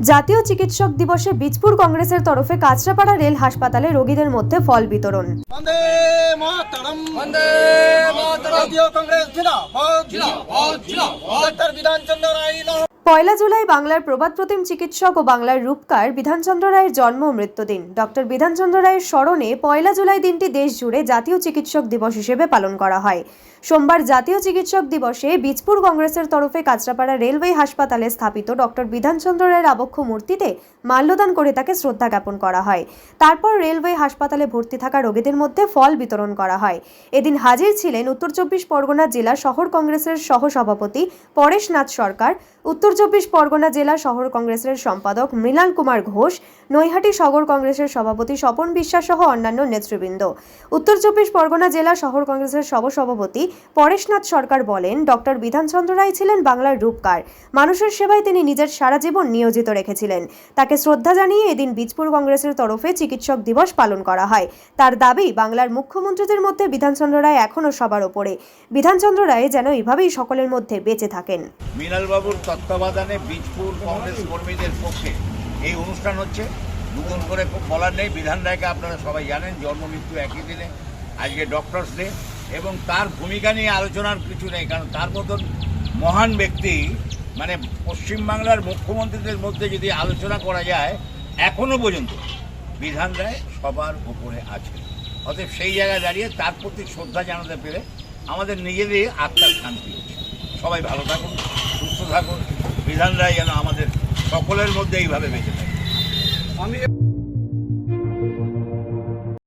জাতীয় চিকিৎসক দিবসে বীজপুর কংগ্রেসের তরফে কাঁচরাপাড়া রেল হাসপাতালে রোগীদের মধ্যে ফল বিতরণ। বিধানচন্দ্র রায় পয়লা জুলাই বাংলার প্রবাদ প্রতিম চিকিৎসক ও বাংলার রূপকার বিধানচন্দ্র রায়ের জন্ম মৃত্যুদিন। ডক্টর বিধানচন্দ্র রায়ের স্মরণে পয়লা জুলাই দিনটি দেশ জুড়ে জাতীয় চিকিৎসক দিবস হিসেবে পালন করা হয়। সোমবার জাতীয় চিকিৎসক দিবসে বীজপুর কংগ্রেসের তরফে কাঁচরাপাড়া রেলওয়ে হাসপাতালে স্থাপিত ডক্টর বিধানচন্দ্র রায়ের আবক্ষ মূর্তিতে মাল্যদান করে তাকে শ্রদ্ধা জ্ঞাপন করা হয়। তারপর রেলওয়ে হাসপাতালে ভর্তি থাকা রোগীদের মধ্যে ফল বিতরণ করা হয়। এদিন হাজির ছিলেন উত্তর চব্বিশ পরগনা জেলা শহর কংগ্রেসের সহসভাপতি পরেশনাথ সরকার, উত্তর চব্বিশ পরগনা জেলা শহর কংগ্রেসের সম্পাদক মৃণাল কুমার ঘোষ, নৈহাটি শহর কংগ্রেসের সভাপতি স্বপন বিশ্বাস সহ অন্যান্য নেতৃবৃন্দ। উত্তর চব্বিশ পরগনা জেলা শহর কংগ্রেসের সহসভাপতি পরেশনাথ সরকার বলেন, ডক্টর বিধানচন্দ্র রায় ছিলেন বাংলার রূপকার। মানুষের সেবায় তিনি নিজের সারা জীবন নিয়োজিত রেখেছিলেন। তাকে শ্রদ্ধা জানিয়ে এদিন বীজপুর কংগ্রেসের তরফে চিকিৎসক দিবস পালন করা হয়। তার দাবি, বাংলার মুখ্যমন্ত্রীদের মধ্যে বিধানচন্দ্র রায় এখনও সবার ওপরে। বিধানচন্দ্র রায় যেন এভাবেই সকলের মধ্যে বেঁচে থাকেন। মৃণালবাবুর তত্ত্বাবধানে বীজপুর কংগ্রেস কর্মীদের পক্ষে এই অনুষ্ঠান হচ্ছে। নতুন করে বলার নেই, বিধান রায়কে আপনারা সবাই জানেন, জন্ম মৃত্যু একই দিনে, আজকে ডক্টরস ডে এবং তার ভূমিকা নিয়ে আলোচনার কিছু নেই, কারণ তার মতন মহান ব্যক্তি মানে পশ্চিমবাংলার মুখ্যমন্ত্রীদের মধ্যে যদি আলোচনা করা যায়, এখনও পর্যন্ত বিধান রায় সবার উপরে আছে। অতএব সেই জায়গায় দাঁড়িয়ে তার প্রতি শ্রদ্ধা জানাতে পেরে আমাদের নিজেদের আত্মার শান্তি হচ্ছে। সবাই ভালো থাকুন, সুস্থ থাকুন। বিধান রায় যেন আমাদের সকলের মধ্যে এইভাবে বেঁচে থাকে। আমি